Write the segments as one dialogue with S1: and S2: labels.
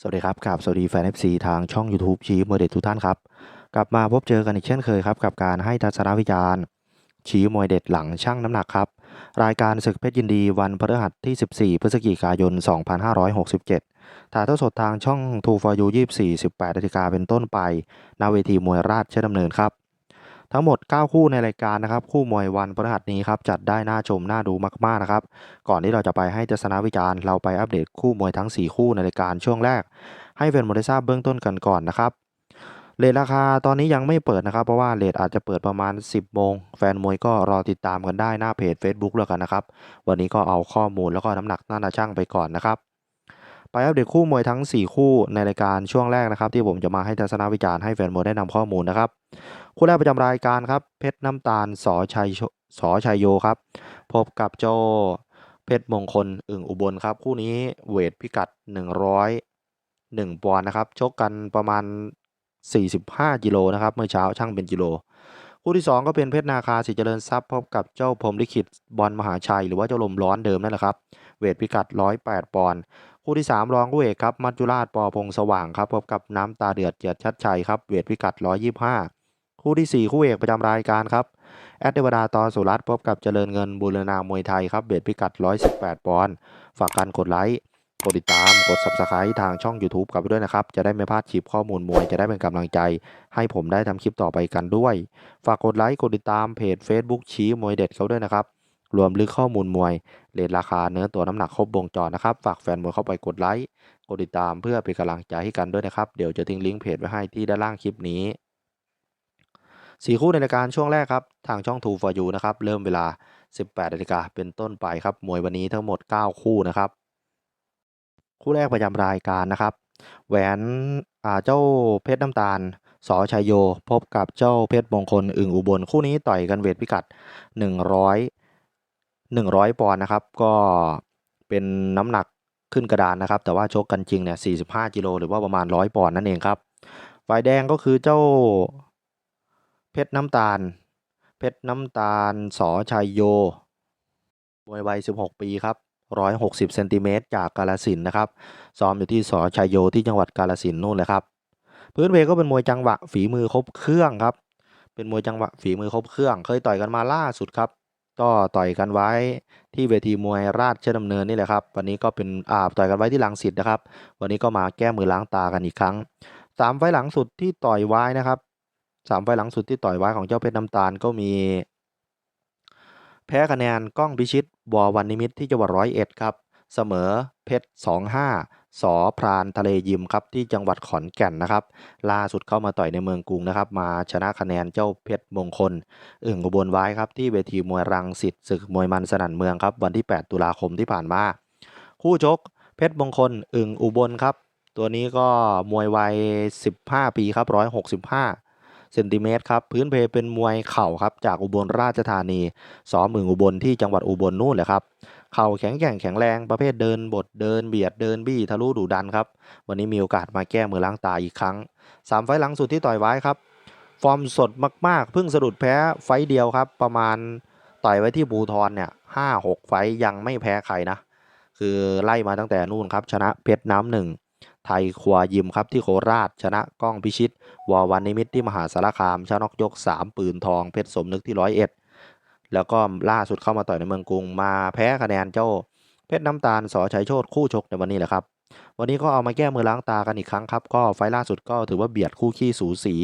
S1: สวัสดีครับกับสวัสดีแฟน FC ทางช่อง YouTube ชี้มวยเด็ดทุกท่านครับ กลับมาพบเจอกันอีกเช่นเคยครับ กับการให้ทัศนวิจารณ์ ชี้มวยเด็ดหลังช่างน้ำหนักครับ รายการศึกเพชรยินดีวันพฤหัสที่ 14 พฤศจิกายน 2567 ถ่ายทอดสดทางช่อง2 for you 24 18นาฬิกาเป็นต้นไปณเวทีมวยราชดำเนินครับ ทั้งหมด 9 คู่ในรายการนะครับ คู่มวยวันพฤหัสนี้ครับจัดได้น่าชมน่าดูมากๆนะครับ ก่อนที่เราจะไปให้ทัศนวิจารณ์เราไปอัปเดตคู่มวยทั้ง 4 คู่ในรายการช่วงแรก ให้แฟนมวยได้ทราบเบื้องต้นกันก่อนนะครับเลทราคาตอนนี้ยังไม่เปิดนะครับ เพราะว่าเลทอาจจะเปิดประมาณ 10โมงแฟนมวยก็รอติดตามกันได้หน้าเพจ Facebook แล้วกันนะครับ วันนี้ก็เอาข้อมูลแล้วก็น้ำหนักหน้าตาช่างไปก่อนนะครับ ไปอัปเดตคู่มวยทั้ง 4 คู่ในรายการช่วงแรกนะครับ ที่ผมจะมาให้ทัศนวิจารณ์ให้แฟนมวยได้นำข้อมูลนะครับ คู่แรกประจำรายการครับ เพชรน้ำตาลสอชัยโชสอชัยโยครับ พบกับเจ้าเพชรมงคลอึ่งอุบลครับ คู่นี้เวทพิกัด 101ปอนด์นะครับชกกันประมาณ 45กิโลนะครับเมื่อเช้าช่างเป็นกิโลคู่ที่ 2 ก็เป็นเพชรนาคาสิเจริญทรัพย์พบกับเจ้าพรมลิขิตบอลมหาชัย หรือว่าเจ้าลมร้อนเดิมนั่นแหละครับ เวทพิกัด 108 ปอนด์ คู่ที่ 3 รองคู่เอกครับ มัจจุราชปอพงสว่างครับพบกับน้ำตาเดือดเจียดชัดชัยครับเวทพิกัด 125 คู่ทีสี่4 คู่เอกประจำรายการครับแอดเดวดาตอสุรัตน์พบกับเจริญเงินบูรณามวยไทยครับเวทพิกัด 118 ปอนด์ฝากการกดไลค์กดติดตามกด subscribe ทางช่อง YouTube กับด้วยนะครับ จะได้ไม่พลาดคลิปข้อมูลมวย จะได้เป็นกำลังใจ ให้ผมได้ทำคลิปต่อไปกันด้วย ฝากกดไลค์กดติดตามเพจ Facebook ชี้มวยเด็ดเขาด้วยนะครับ รวมลึกข้อมูลมวยเรทราคาเนื้อตัวน้ำหนักครบวงจรนะครับ ฝากแฟนมวยเข้าไปกดไลค์กดติดตามเพื่อเป็นกำลังใจให้กันด้วยนะครับ เดี๋ยวจะทิ้งลิงก์เพจไว้ให้ที่ด้านล่างคลิปนี้สี่คู่ในรายการช่วงแรกครับ ทางช่อง2 for you นะครับ เริ่มเวลา 18นาฬิกาเป็นต้นไปครับ มวยวันนี้ทั้งหมด 9 คู่นะครับ คู่แรกประจำรายการนะครับ แหวนเจ้าเพชรน้ำตาลสชัยโย พบกับเจ้าเพชรมงคล อึ่งอุบล คู่นี้ต่อยกันเวทพิกัด 100 ปอนด์นะครับ ก็เป็นน้ำหนักขึ้นกระดานนะครับ แต่ว่าชกกันจริงเนี่ย 45 กิโลหรือว่าประมาณ 100 ปอนด์นั่นเองครับ ฝ่ายแดงก็คือเจ้าเพชรน้ำตาล เพชรน้ำตาลสอชัยโยมวยวัย 16 ปีครับ160เซนติเมตรจากกาลสินนะครับ ซ้อมอยู่ที่สอชัยโยที่จังหวัดกาลสินนู่นเลยครับ พื้นเพก็เป็นมวยจังหวะฝีมือครบเครื่องครับ เป็นมวยจังหวะฝีมือครบเครื่อง เคยต่อยกันมาล่าสุดครับ ก็ต่อยกันไว้ที่เวทีมวยราชดำเนินนี่แหละครับ วันนี้ก็เป็นอ่าต่อยกันไว้ที่ลังสิตนะครับ วันนี้ก็มาแก้มือล้างตากันอีกครั้งสามไฟหลังสุดที่ต่อยไว้นะครับสามไฟหลังสุดที่ต่อยไว้ของเจ้าเพชรน้ำตาลก็มี แพ้คะแนนก้องพิชิตวอวันนิมิตที่จังหวัดร้อยเอ็ดครับ เสมอเพชรสองห้า สอพรานทะเลยิมครับที่จังหวัดขอนแก่นนะครับ ล่าสุดเข้ามาต่อยในเมืองกรุงนะครับ มาชนะคะแนนเจ้าเพชรมงคลอึ่งอุบลไว้ครับที่เวทีมวยรังสิตศึกมวยมันสนั่นเมืองครับวันที่ 8 ตุลาคมที่ผ่านมา คู่ชกเพชรมงคลอึ่งอุบลครับ ตัวนี้ก็มวยวัย 15 ปีครับ 165เซนติเมตรครับพื้นเพเป็นมวยเข่าครับจากอุบลราชธานีซ้อมมึงอุบลที่จังหวัดอุบลนู่นเลยครับ เข่าแข็งแกร่งแข็งแรงประเภทเดินบดเดินเบียดเดินบี้ทะลุดุดันครับ วันนี้มีโอกาสมาแก้มือล้างตาอีกครั้งสามไฟหลังสุดที่ต่อยไว้ครับ ฟอร์มสดมากๆ เพิ่งสะดุดแพ้ไฟเดียวครับ ประมาณต่อยไว้ที่บูทอนเนี่ยห้าหกไฟยังไม่แพ้ใครนะ คือไล่มาตั้งแต่นู่นครับ ชนะเพชรน้ำหนึ่งไทยควายิมครับที่โคราช ชนะก้องพิชิต วอวันนิมิตที่มหาสารคามชนะกยก 3 ปืนทองเพชรสมนึกที่ร้อยเอ็ด แล้วก็ล่าสุดเข้ามาต่อยในเมืองกรุงมาแพ้คะแนนเจ้า เพชรน้ำตาลสอชัยโชตคู่ชกในวันนี้แหละครับ วันนี้ก็เอามาแก้มือล้างตากันอีกครั้งครับ ก็ไฟล์ล่าสุดก็ถือว่าเบียดคู่ขี้สูสี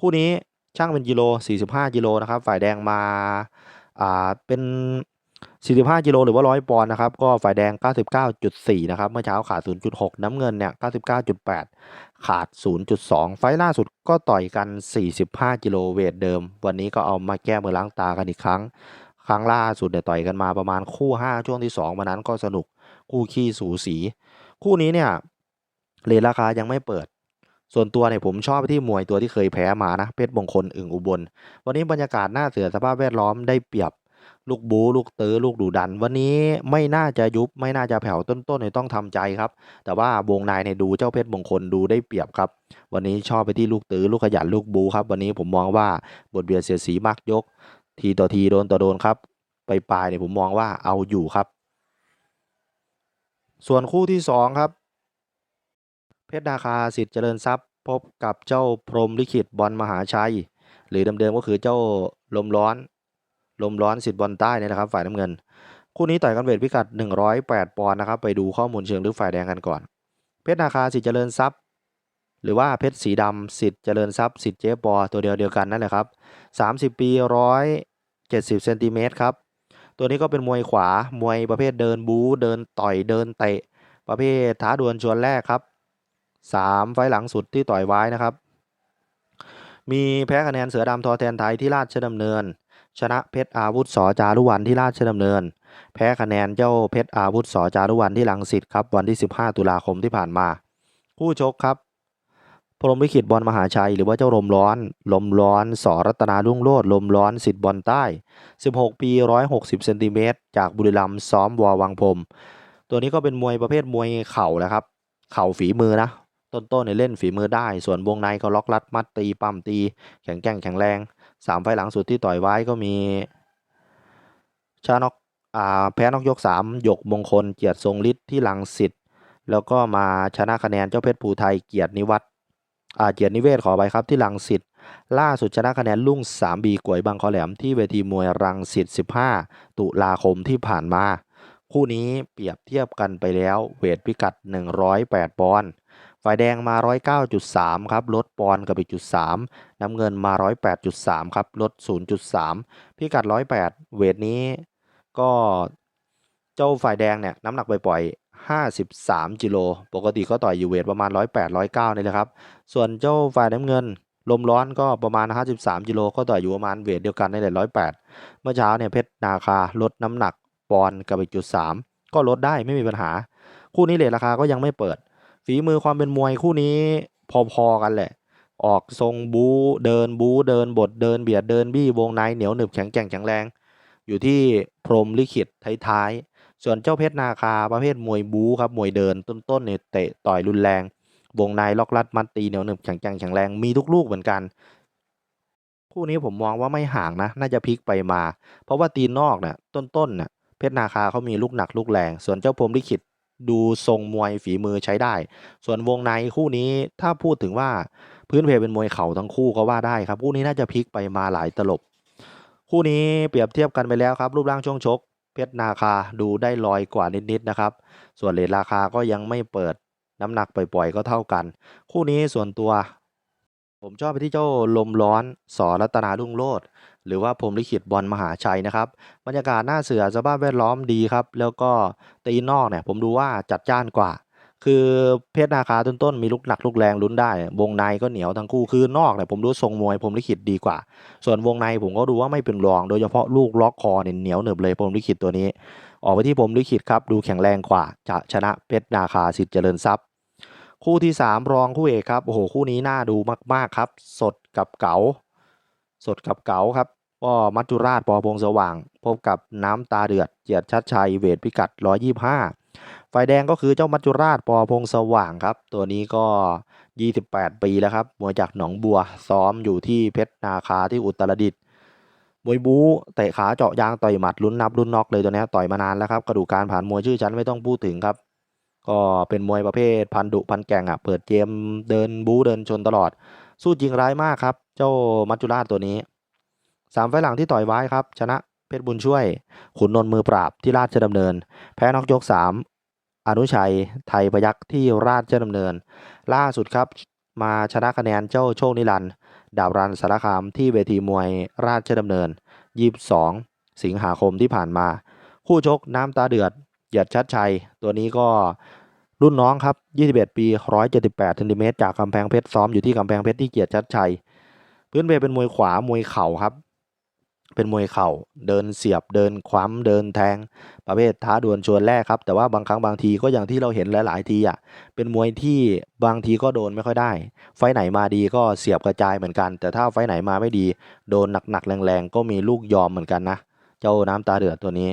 S1: คู่นี้ช่างเป็นกิโล 45 กิโลนะครับ ฝ่ายแดงมาอ่าเป็น 45กิโลหรือว่า 100 ปอนด์นะครับ ก็ฝ่ายแดง 99.4 นะครับ เมื่อเช้าขาด 0.6 น้ำเงินเนี่ย 99.8 ขาด 0.2 ไฟล์ล่าสุดก็ต่อยกัน 45 กิโลเวทเดิม วันนี้ก็เอามาแก้มือล้างตากันอีกครั้ง ครั้งล่าสุดเนี่ยต่อยกันมาประมาณคู่ 5 ช่วงที่2วันนั้นก็สนุก คู่ขี้สูสี คู่นี้เนี่ยเรทราคายังไม่เปิดส่วนตัวเนี่ยผมชอบที่มวยตัวที่เคยแพ้มานะเพชรมงคลอึ่งอุบล วันนี้บรรยากาศหน้าเสือสภาพแวดล้อมได้เปรียบ ลูกบูลูกเตอลูกดูดัน วันนี้ไม่น่าจะยุบไม่น่าจะแผ่วต้นๆเนี่ยต้องทำใจครับ แต่ว่าวงในเนี่ยดูเจ้าเพชรมงคลดูได้เปรียบครับ วันนี้ชอบไปที่ลูกตื้อลูกขยันลูกบูครับวันนี้ผมมองว่าบทเบียดเสียสีมากยก ทีต่อทีโดนต่อโดนครับไปปลายเนี่ยผมมองว่าเอาอยู่ครับ ส่วนคู่ที่สองครับ เพชรนาคาสิทธิ์เจริญทรัพย์ พบกับเจ้าพรมลิขิตบอลมหาชัย หรือเดิมๆก็คือเจ้าลมร้อน ลมร้อนสิทธิ์บอลใต้เนี่ยนะครับฝ่ายน้ำเงิน คู่นี้ต่อยกันเวทพิกัด 108 ปอนด์นะครับไปดูข้อมูลเชิงลึกฝ่ายแดงกันก่อน เพชรนาคาสิทธิ์เจริญทรัพย์ หรือว่าเพชรสีดำสิทธิ์เจริญทรัพย์สิทธิ์เจ๊ปอตัวเดียวเดียวกันนั่นแหละครับ30 ปี 170เซนติเมตรครับตัวนี้ก็เป็นมวยขวามวยประเภทเดินบู๊เดินต่อยเดินเตะ ประเภทท้าดวลชวนแรกครับ 3 ไฟหลังสุดที่ต่อยไว้นะครับ มีแพ้คะแนนเสือดำทอแทนไทยที่ราชดำเนิน ชนะเพชรอาวุธสอจารุวันที่ราชดำเนิน แพ้คะแนนเจ้าเพชรอาวุธสอจารุวันที่ลังสิตครับวันที่ 15 ตุลาคมที่ผ่านมา คู่ชกครับพรมลิขิตบอลมหาชัย หรือว่าเจ้าลมร้อน ลมร้อนสอรัตนารุ่งโรดลมร้อนสิทธิ์บอลใต้ 16 ปี 160เซนติเมตรจากบุรีรัมย์ซ้อมวอวังพรมตัวนี้ก็เป็นมวยประเภทมวยเข่าแหละครับ เข่าฝีมือนะต้นๆเนี่ยเล่นฝีมือได้ ส่วนวงในก็ล็อกลัดมัดตีปั้มตี แข็งแกร่งแข็งแรง สามไฟล์หลังสุดที่ต่อยไว้ก็มีชานอกอ่าแพ้นอกยกสามหยกมงคลเกียรติทรงฤทธิ์ที่ลังสิตแล้วก็มาชนะคะแนนเจ้าเพชรภูไทยเกียรตินิวัฒน์อ่าเกียรตินิเวศขอไปครับที่ลังสิตล่าสุดชนะคะแนนลุ่งสามบีกวยบางคอแหลมที่เวทีมวยรังสิต15 ตุลาคมที่ผ่านมา คู่นี้เปรียบเทียบกันไปแล้วเวทพิกัด 108 ปอนด์ ฝ่ายแดงมา 109.3 ครับ ลดปอนด์กับอีกจุด3น้ำเงินมา 108.3 ครับ ลด 0.3 พิกัด 108 เวทนี้ ก็เจ้าฝ่ายแดงเนี่ย น้ำหนักปล่อยๆ53กิโล ปกติก็ต่อยอยู่เวทประมาณ 108 109 นี่แหละครับ ส่วนเจ้าฝ่ายน้ำเงิน ลมร้อนก็ประมาณ 53กิโล ก็ต่อยอยู่ประมาณเวทเดียวกันนี่แหละ108 เมื่อเช้าเนี่ยเพชรนาคาลดน้ำหนักปอนด์กับอีกจุด3ก็ลดได้ไม่มีปัญหา คู่นี้เลทราคาก็ยังไม่เปิด ฝีมือความเป็นมวยคู่นี้พอๆกันแหละ ออกทรงบูเดินบูเดินบทเดินเบียดเดินบี้วงในเหนียวหนึบแข็งแกร่งแข็งแรง อยู่ที่พรหมลิขิตท้ายๆส่วนเจ้าเพชรนาคาประเภทมวยบูครับมวยเดินต้นๆเนี่ยเตะต่อยรุนแรง วงในล็อกลัดมัดตีเหนียวหนึบแข็งแกร่งแข็งแรงมีทุกลูกเหมือนกันคู่นี้ผมมองว่าไม่ห่างนะ น่าจะพลิกไปมา เพราะว่าตีนนอกเนี่ยต้นๆเนี่ยเพชรนาคาเขามีลูกหนักลูกแรง ส่วนเจ้าพรหมลิขิต ดูทรงมวยฝีมือใช้ได้ ส่วนวงในคู่นี้ถ้าพูดถึงว่าพื้นเพเป็นมวยเข่าทั้งคู่ก็ว่าได้ครับ คู่นี้น่าจะพลิกไปมาหลายตลบ คู่นี้เปรียบเทียบกันไปแล้วครับ รูปร่างช่วงชก เพชรนาคาดูได้ลอยกว่านิดๆนะครับ ส่วนเลทราคาก็ยังไม่เปิดน้ำหนักปล่อยๆก็เท่ากัน คู่นี้ส่วนตัว ผมชอบไปที่เจ้าลมร้อนสอรัตนารุ่งโรดหรือว่าพรมลิขิตบอลมหาชัยนะครับ บรรยากาศหน้าเสือสภาพแวดล้อมดีครับ แล้วก็ตีนอกเนี่ยผมดูว่าจัดจ้านกว่า คือเพชรนาคาต้นๆมีลูกหนักลูกแรงลุ้นได้ วงในก็เหนียวทั้งคู่คือนอกเนี่ยผมดูทรงมวยพรมลิขิตดีกว่า ส่วนวงในผมก็ดูว่าไม่เป็นรอง โดยเฉพาะลูกล็อกคอเนี่ยเหนียวเหนึบเลยพรมลิขิตตัวนี้ ออกไปที่พรมลิขิตครับดูแข็งแรงกว่า จะชนะเพชรนาคาสิทธิ์เจริญทรัพย์ คู่ที่ 3 รองคู่เอกครับโอ้โหคู่นี้น่าดูมากๆครับ สดกับเก๋าสดกับเก๋าครับก็มัจจุราชปอพงสว่าง พบกับน้ำตาเดือดเจียรติชัดชัยเวทพิกัด 125 ฝ่ายแดงก็คือเจ้ามัจจุราชปอพงสว่างครับ ตัวนี้ก็ 28 ปีแล้วครับมวยจากหนองบัวซ้อมอยู่ที่เพชรนาคาที่อุตรดิตถ์มวยบู๊เตะขาเจาะยางต่อยหมัดลุ้นนับลุ้นน็อกเลยตัวนี้ต่อยมานานแล้วครับกระดูกการผ่านมวยชื่อชั้นไม่ต้องพูดถึงครับ ก็เป็นมวยประเภทพันดุพันแก่งอะเปิดเกมเดินบู๊เดินชนตลอด สู้จริงร้ายมากครับ เจ้ามัจจุราชตัวนี้สามไฟหลังที่ต่อยไว้ครับ ชนะเพชรบุญช่วย ขุนนนท์มือปราบที่ราชดำเนิน แพ้นอกยกสามอนุชัย ไทยพยักษ์ที่ราชดำเนิน ล่าสุดครับ มาชนะคะแนนเจ้าโชคนิรันดร์ดาบรันสารคามที่เวทีมวยราชดำเนิน 22 สิงหาคมที่ผ่านมา คู่ชกน้ำตาเดือด เหยียดชัดชัย ตัวนี้ก็รุ่นน้องครับ 21 ปี 178เซนติเมตรจากกำแพงเพชรซ้อมอยู่ที่กำแพงเพชรที่เกียรติชัดชัย พื้นเพเป็นมวยขวามวยเข่าครับ เป็นมวยเข่า เดินเสียบเดินคว้ำเดินแทง ประเภทท้าดวลชวนแรกครับ แต่ว่าบางครั้งบางทีก็อย่างที่เราเห็นหลาย ๆ ทีอะเป็นมวยที่บางทีก็โดนไม่ค่อยได้ ไฟไหนมาดีก็เสียบกระจายเหมือนกัน แต่ถ้าไฟไหนมาไม่ดี โดนหนัก ๆ แรง ๆ ก็มีลูกยอมเหมือนกันนะ เจ้าน้ำตาเดือดตัวนี้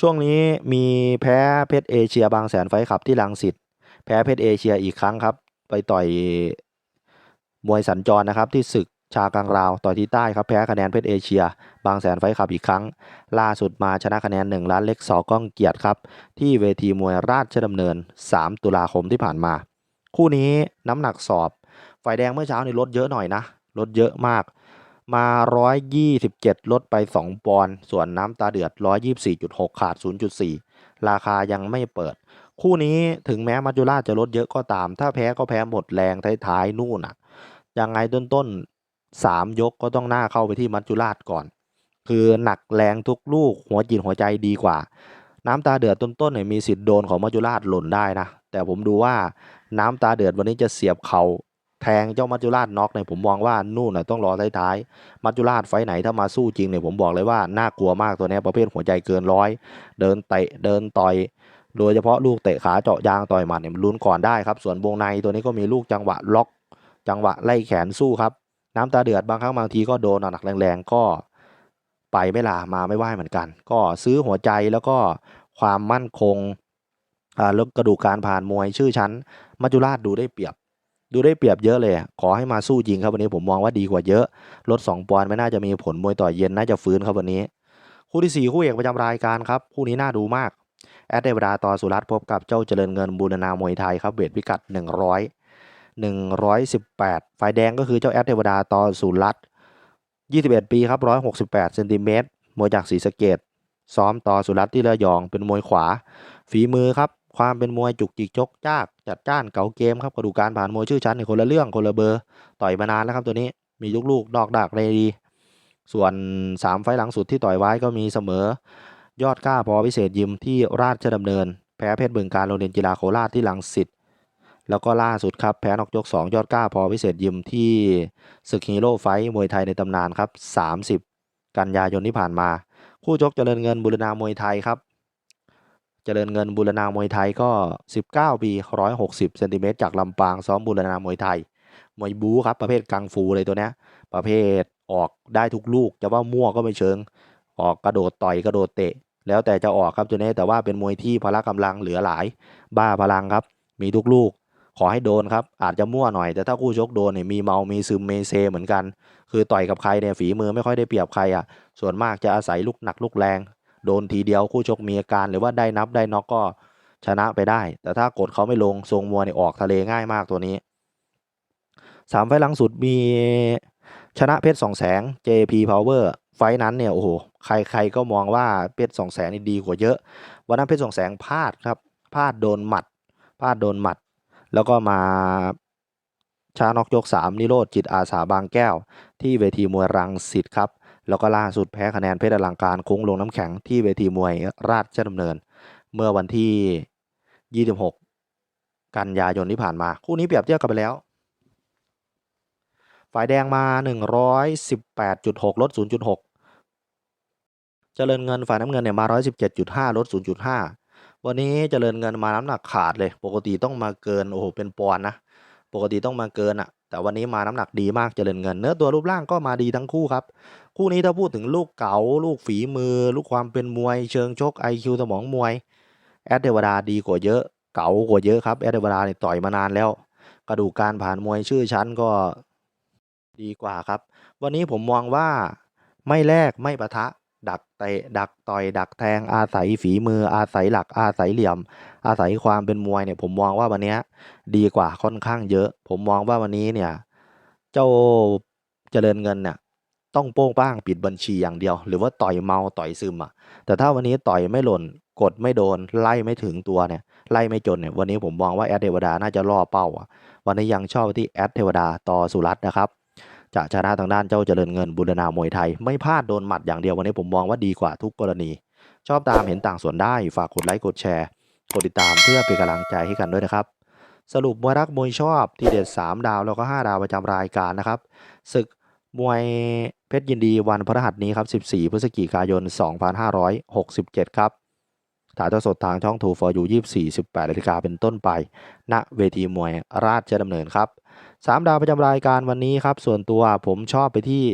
S1: ช่วงนี้มีแพ้เพชรเอเชียบางแสนไฟขับที่ลังสิตแพ้เพชรเอเชียอีกครั้งครับ ไปต่อยมวยสัญจรนะครับที่ศึกชากลางราวต่อยที่ใต้ครับแพ้คะแนนเพชรเอเชีย บางแสนไฟขับอีกครั้ง ล่าสุดมาชนะคะแนน1ล้านเล็กสอก้องเกียรติครับ ที่เวทีมวยราชดำเนิน 3 ตุลาคมที่ผ่านมา คู่นี้น้ำหนักสอบ ฝ่ายแดงเมื่อเช้านี่ลดเยอะหน่อยนะลดเยอะมาก มา 127 ลดไป 2 ปอนด์ส่วนน้ำตาเดือด 124.6 ขาด 0.4 ราคายังไม่เปิด คู่นี้ถึงแม้มัจจุราชจะลดเยอะก็ตาม ถ้าแพ้ก็แพ้หมดแรงท้ายๆ นู่นน่ะ ยังไงต้นๆ 3 ยกก็ต้องหน้าเข้าไปที่มัจจุราชก่อน คือหนักแรงทุกลูกหัวจิตหัวใจดีกว่า น้ำตาเดือดต้นๆเนี่ยมีสิทธิ์โดนของมัจจุราชหล่นได้นะ แต่ผมดูว่าน้ำตาเดือดวันนี้จะเสียบเขา แทงเจ้ามัจจุราชน็อกเนี่ยผมมองว่านู่นน่ะต้องรอท้ายๆมัจจุราชไฟไหนถ้ามาสู้จริงเนี่ยผมบอกเลยว่าน่ากลัวมากตัวนี้ประเภทหัวใจเกินร้อยเดินเตะเดินต่อยโดยเฉพาะลูกเตะขาเจาะยางต่อยหมัดเนี่ยลุ้นก่อนได้ครับ ส่วนวงในตัวนี้ก็มีลูกจังหวะล็อก จังหวะไล่แขนสู้ครับ น้ำตาเดือดบางครั้งบางทีก็โดนหนักแรงๆก็ไปไม่ลามาไม่ไหวเหมือนกัน ก็ซื้อหัวใจแล้วก็ความมั่นคงอ่าแล้วกระดูกการผ่านมวยชื่อชั้น มัจจุราชดูได้เปรียบ ดูได้เปรียบเยอะเลย ขอให้มาสู้จริงครับวันนี้ผมมองว่าดีกว่าเยอะลด2ปอนด์ไม่น่าจะมีผลมวยต่อยเย็นน่าจะฟื้นครับวันนี้ คู่ที่ 4 คู่เอกประจำรายการครับคู่นี้น่าดูมากแอดเดวดาต่อสุรัตน์พบกับเจ้าเจริญเงินบูรณามวยไทยครับเวทพิกัด 100 118 ฝ่ายแดงก็คือเจ้าแอดเทวดาต่อสุรัตน์21 ปีครับ 168เซนติเมตรมวยจากศรีสะเกดซ้อมต่อสุรัตน์ที่ระยองเป็นมวยขวา ฝีมือครับ ความเป็นมวยจุกจิกจกจ้ากจัดจ้านเก๋าเกมครับกระดูกการผ่านมวยชื่อชั้นในคนละเรื่องคนละเบอร์ ต่อยมานานแล้วครับตัวนี้มีลูกลูกๆดอกดักเลยดี ส่วน 3 ไฟล์หลังสุดที่ต่อยไว้ก็มีเสมอยอดกล้าพอพิเศษยิมที่ราชดำเนิน แพ้เพชรบึงการโรงเรียนกีฬาโคราชที่ลังสิตแล้วก็ล่าสุดครับ แพ้นอกยก 2 ยอดกล้าพอพิเศษยิมที่ศึกฮีโร่ไฟท์มวยไทยในตำนานครับ 30 กันยายนที่ผ่านมา คู่ชกเจริญเงินบุรณามวยไทยครับ เจริญเงินบุรณามวยไทยก็ 19 ปี 160 เซนติเมตรจากลำปางซ้อมบุรณามวยไทย มวยบูครับประเภทกังฟูเลยตัวเนี้ย ประเภทออกได้ทุกลูก จะว่ามั่วก็ไม่เชิง ออกกระโดดต่อยกระโดดเตะ แล้วแต่จะออกครับตัวนี้แต่ว่าเป็นมวยที่พละกำลังเหลือหลาย บ้าพลังครับ มีทุกลูก ขอให้โดนครับ อาจจะมั่วหน่อย แต่ถ้าคู่ชกโดนเนี่ยมีเมา มีซึม เมเซเหมือนกัน คือต่อยกับใครเนี่ยฝีมือไม่ค่อยได้เปรียบใครอะ ส่วนมากจะอาศัยลูกหนักลูกแรง โดนทีเดียวคู่ชกมีอาการหรือว่าได้นับได้น็อกก็ชนะไปได้ แต่ถ้ากดเขาไม่ลงทรงมวยเนี่ยออกทะเลง่ายมากตัวนี้สามไฟล์งสุดมีชนะเพชรสองแสง JP Power ไฟล์นั้นเนี่ยโอ้โหใครๆก็มองว่าเพชรสองแสงนี่ดีกว่าเยอะ วันนั้นเพชรสองแสงพลาดครับพลาดโดนหมัดพลาดโดนหมัด แล้วก็มาชานอกยก 3 นิโรธจิตอาสาบางแก้ว ที่เวทีมวยรังสิตครับ แล้วก็ล่าสุดแพ้คะแนนเพชรอลังการคุ้งลงน้ำแข็งที่เวทีมวยราชดำเนิน เมื่อวันที่ 26 กันยายนที่ผ่านมา คู่นี้เปรียบเทียบกันไปแล้ว ฝ่ายแดงมา 118.6 ลด 0.6 เจริญเงินฝ่ายน้ำเงินเนี่ยมา 117.5 ลด 0.5 วันนี้เจริญเงินมาน้ำหนักขาดเลย ปกติต้องมาเกินโอ้โหเป็นปอนนะ ปกติต้องมาเกินอะ แต่วันนี้มาน้ำหนักดีมากเจริญเงิน เนื้อตัวรูปร่างก็มาดีทั้งคู่ครับ คู่นี้ถ้าพูดถึงลูกเก๋าลูกฝีมือ ลูกความเป็นมวย เชิงชก IQ สมองมวยแอดเทวดาดีกว่าเยอะ เก๋ากว่าเยอะครับแอดเทวดาเนี่ยต่อยมานานแล้ว กระดูกการผ่านมวยชื่อชั้นก็ดีกว่าครับ วันนี้ผมมองว่าไม่แลกไม่ปะทะ ดักเตะดักต่อยดักแทงอาศัยฝีมืออาศัยหลักอาศัยเหลี่ยม อาศัยความเป็นมวยเนี่ย ผมมองว่าวันนี้ดีกว่าค่อนข้างเยอะ ผมมองว่าวันนี้เนี่ย เจ้าเจริญเงินเนี่ยต้องโป้งป้างปิดบัญชีอย่างเดียว หรือว่าต่อยเมาต่อยซึมอะแต่ถ้าวันนี้ต่อยไม่หล่นกดไม่โดนไล่ไม่ถึงตัวเนี่ยไล่ไม่จนเนี่ยวันนี้ผมมองว่าแอดเทวดาน่าจะล่อเป้าอะวันนี้ยังชอบที่แอดเทวดาต่อสุรัตน์นะครับ จะชนะทางด้านเจ้าเจริญเงินบุรณามวยไทย ไม่พลาดโดนหมัดอย่างเดียววันนี้ผมมองว่าดีกว่าทุกกรณี ชอบตามเห็นต่างส่วนได้ฝากกดไลค์กดแชร์ กดติดตามเพื่อเป็นกำลังใจให้กันด้วยนะครับ สรุปมวยรักมวยชอบที่เด็ด 3 ดาวแล้วก็ 5 ดาวประจำรายการนะครับศึกมวยเพชรยินดีวันพฤหัสนี้ครับ 14 พฤศจิกายน 2567 ครับถ่ายทอดสดทางช่องทูฟอร์ยู24 18นาฬิกาเป็นต้นไป ณ เวทีมวยราชดำเนินครับ สามดาวประจำรายการวันนี้ครับส่วนตัวผมชอบไปที่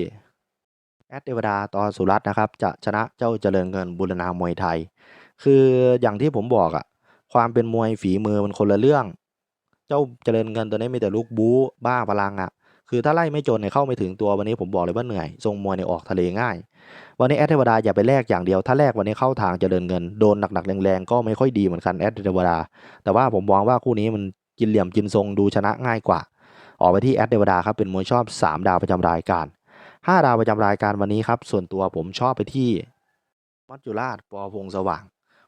S1: แอดเทวดาตอสุรัตน์นะครับ จะชนะเจ้าเจริญเงินบุรณามวยไทย คืออย่างที่ผมบอกอะความเป็นมวยฝีมือมันคนละเรื่อง เจ้าเจริญเงินตัวนี้มีแต่ลูกบู๊บ้าพลังอะคือถ้าไล่ไม่จนเนี่ยเข้าไม่ถึงตัววันนี้ผมบอกเลยว่าเหนื่อยทรงมวยเนี่ยออกทะเลง่าย วันนี้แอดเทวดาอย่าไปแลกอย่างเดียว ถ้าแลกวันนี้เข้าทางเจริญเงินโดนหนักๆแรงๆก็ไม่ค่อยดีเหมือนกันแอดเทวดา แต่ว่าผมมองว่าคู่นี้มันกินเหลี่ยมกินทรงดูชนะง่ายกว่า ออกไปที่แอดเดวดาครับเป็นมวยชอบ 3 ดาวประจำรายการ 5 ดาวประจำรายการวันนี้ครับ ส่วนตัวผมชอบไปที่มัจจุราชปอพงสว่าง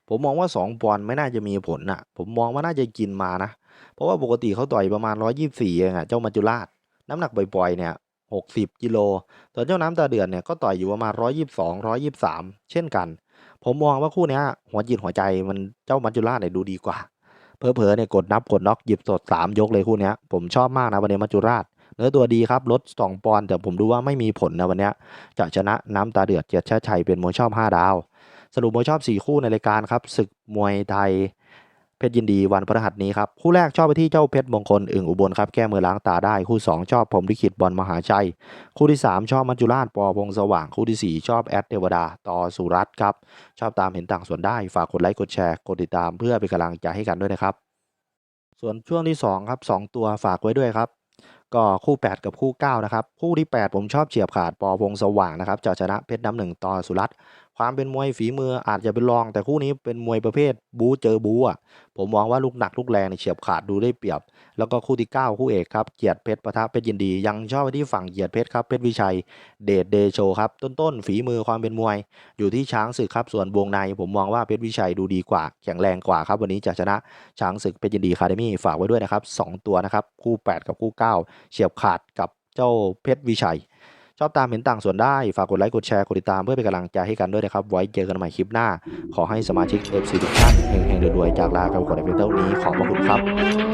S1: ผมมองว่า 2ปอนด์ไม่น่าจะมีผลน่ะ ผมมองว่าน่าจะกินมานะ เพราะว่าปกติเขาต่อยประมาณ 124เองอะเจ้ามัจจุราช น้ำหนักปล่อยๆเนี่ย60กิโลส่วนเจ้าน้ำตาเดือนเนี่ยก็ต่อยอยู่ประมาณ 122 123 เช่นกัน ผมมองว่าคู่นี้หัวจิตหัวใจมันเจ้ามัจจุราชเนี่ยดูดีกว่า เผลอๆเนี่ยกดนับกดน็อกหยิบสด 3 ยกเลยคู่เนี้ยผมชอบมากนะวันนี้มัจุราช เนื้อตัวดีครับลด2ปอนด์แต่ผมดูว่าไม่มีผลนะวันเนี้ยจะชนะน้ำตาเดือดเจียดชาชัยเป็นมวยชอบ 5 ดาว สรุปมวยชอบ 4 คู่ในรายการครับศึกมวยไทย เพชรยินดีวันพฤหัสนี้ครับ คู่แรกชอบไปที่เจ้าเพชรมงคลอึ่งอุบลครับแก้มือล้างตาได้ คู่ 2 ชอบผมลิขิตบอลมหาชัย คู่ที่ 3 ชอบมัจจุราชปอพงสว่าง คู่ทีสี่ 4 ชอบแอดเทวดาต่อสุรัตครับ ชอบตามเห็นต่างส่วนได้ฝากกดไลค์กดแชร์กดติดตามเพื่อเป็นกำลังใจให้กันด้วยนะครับ ส่วนช่วงที่2ครับ2ตัวฝากไว้ด้วยครับก็คู่ 8 กับคู่ 9 นะครับ คู่ที่ 8 ผมชอบเฉียบขาดปอพงสว่างนะครับจะชนะเพชรน้ำหนึ่งต่อสุรัต ความเป็นมวยฝีมืออาจจะเป็นรอง แต่คู่นี้เป็นมวยประเภทบู๊เจอบู๊อะผมมองว่าลูกหนักลูกแรงในเฉียบขาดดูได้เปรียบ แล้วก็คู่ที่ 9 คู่เอกครับเกียรติเพชรปะทะเพชรยินดี ยังชอบไปที่ฝั่งเกียรติเพชรครับเพชรวิชัยเดชเดโชครับต้นๆฝีมือความเป็นมวย อยู่ที่ช้างศึกครับส่วนวงใน ผมมองว่าเพชรวิชัยดูดีกว่า แข็งแรงกว่าครับวันนี้จะชนะช้างศึกเพชรยินดีคาเดมี่ฝากไว้ด้วยนะครับสองตัวนะครับคู่ 8 กับคู่ 9 เฉียบขาดกับเจ้าเพชรวิชัย ชอบตามเห็นต่างส่วนได้ ฝากกดไลค์กดแชร์กดติดตามเพื่อเป็นกำลังใจให้กันด้วยนะครับ ไว้เจอกันใหม่คลิปหน้า ขอให้สมาชิก FC ทุกท่านเฮงๆรวยๆจากลากับคนในเพียงเท่านี้ขอบพระคุณครับ